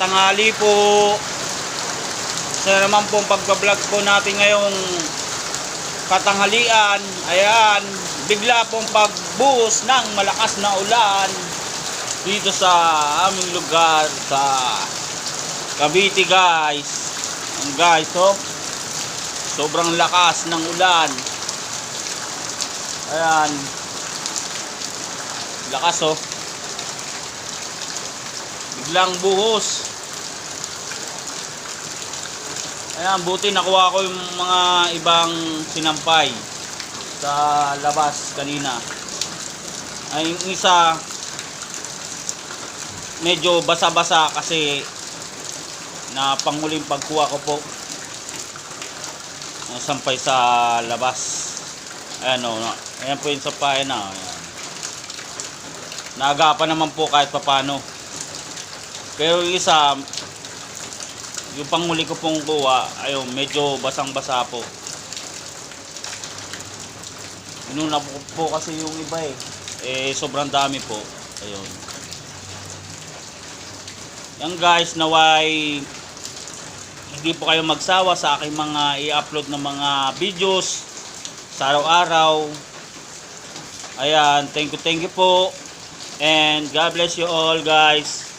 tanghali po. Sa naman pong pagbablog po natin ngayong katanghalian. Ayan, bigla pong pagbuhos ng malakas na ulan dito sa aming lugar sa Cavite guys. Ang guys, oh. Sobrang lakas ng ulan. Ayan. Lakas, oh. Biglang buhos. Ayan, buti nakuha ko yung mga ibang sinampay sa labas kanina. Ay, yung isa medyo basa-basa kasi na panguling pagkuha ko po sampay sa labas. Ayan o, na- ayan po yung sampay na. Ayan. Naagapan naman po kahit papano. Pero yung isa, yung panghuli ko pong kuha, ayun, medyo basang-basa po. Inuna po, po kasi yung iba eh. Eh, sobrang dami po. Ayun. Yan guys, naway hindi po kayo magsawa sa aking mga i-upload na mga videos sa araw-araw. Ayan, thank you, thank you po. And God bless you all guys.